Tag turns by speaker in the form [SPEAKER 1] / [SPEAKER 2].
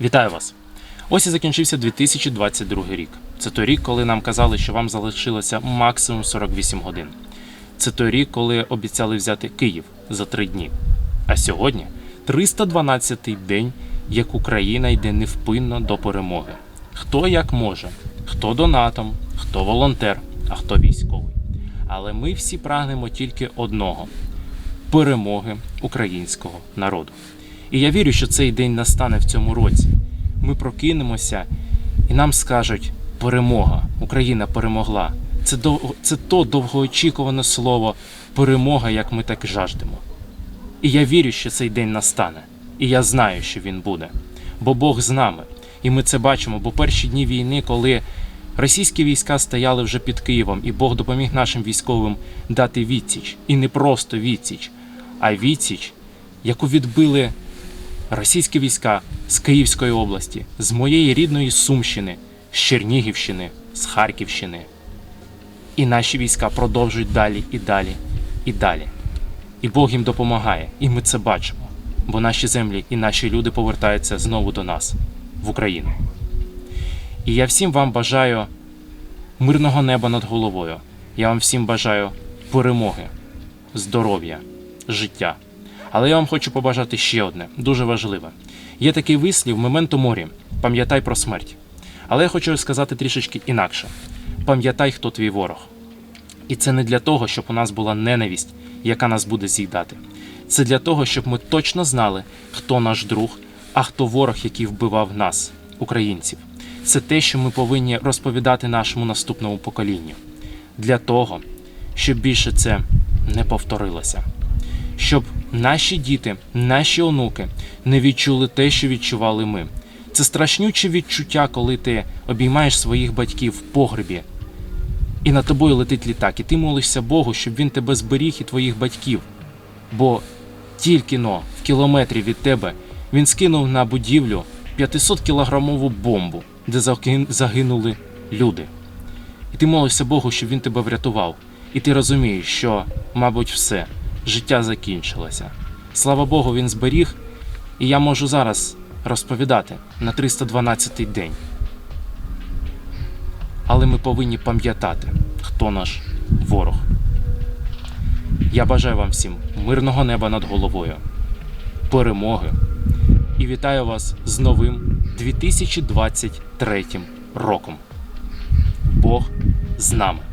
[SPEAKER 1] Вітаю вас! Ось і закінчився 2022 рік. Це той рік, коли нам казали, що вам залишилося максимум 48 годин. Це той рік, коли обіцяли взяти Київ за три дні. А сьогодні 312-й день, як Україна йде невпинно до перемоги. Хто як може, хто донатом, хто волонтер, а хто військовий. Але ми всі прагнемо тільки одного перемоги українського народу. І я вірю, що цей день настане в цьому році. Ми прокинемося і нам скажуть перемога, Україна перемогла. Це, дов... це то довгоочікуване слово перемога, як ми так жаждемо. І я вірю, що цей день настане. І я знаю, що він буде. Бо Бог з нами. І ми це бачимо, бо перші дні війни, коли російські війська стояли вже під Києвом, і Бог допоміг нашим військовим дати відсіч. І не просто відсіч, а відсіч, яку відбили російські війська з Київської області, з моєї рідної Сумщини, з Чернігівщини, з Харківщини. І наші війська продовжують далі і далі і далі. І Бог їм допомагає, і ми це бачимо. Бо наші землі і наші люди повертаються знову до нас, в Україну. І я всім вам бажаю мирного неба над головою. Я вам всім бажаю перемоги, здоров'я, життя. Але я вам хочу побажати ще одне, дуже важливе. Є такий вислів Мементо морі. Пам'ятай про смерть. Але я хочу сказати трішечки інакше: пам'ятай, хто твій ворог. І це не для того, щоб у нас була ненависть, яка нас буде з'їдати. Це для того, щоб ми точно знали, хто наш друг, а хто ворог, який вбивав нас, українців. Це те, що ми повинні розповідати нашому наступному поколінню. Для того, щоб більше це не повторилося. Щоб наші діти, наші онуки не відчули те, що відчували ми. Це страшнюче відчуття, коли ти обіймаєш своїх батьків в погребі, і над тобою летить літак, і ти молишся Богу, щоб він тебе зберіг і твоїх батьків. Бо тільки но в кілометрі від тебе він скинув на будівлю 500-кілограмову бомбу, де загин- загинули люди. І ти молишся Богу, щоб він тебе врятував. І ти розумієш, що, мабуть, все, життя закінчилося. Слава Богу, він зберіг, і я можу зараз розповідати на 312-й день. Але ми повинні пам'ятати, хто наш ворог. Я бажаю вам всім мирного неба над головою, перемоги і вітаю вас з новим 2023 роком. Бог з нами.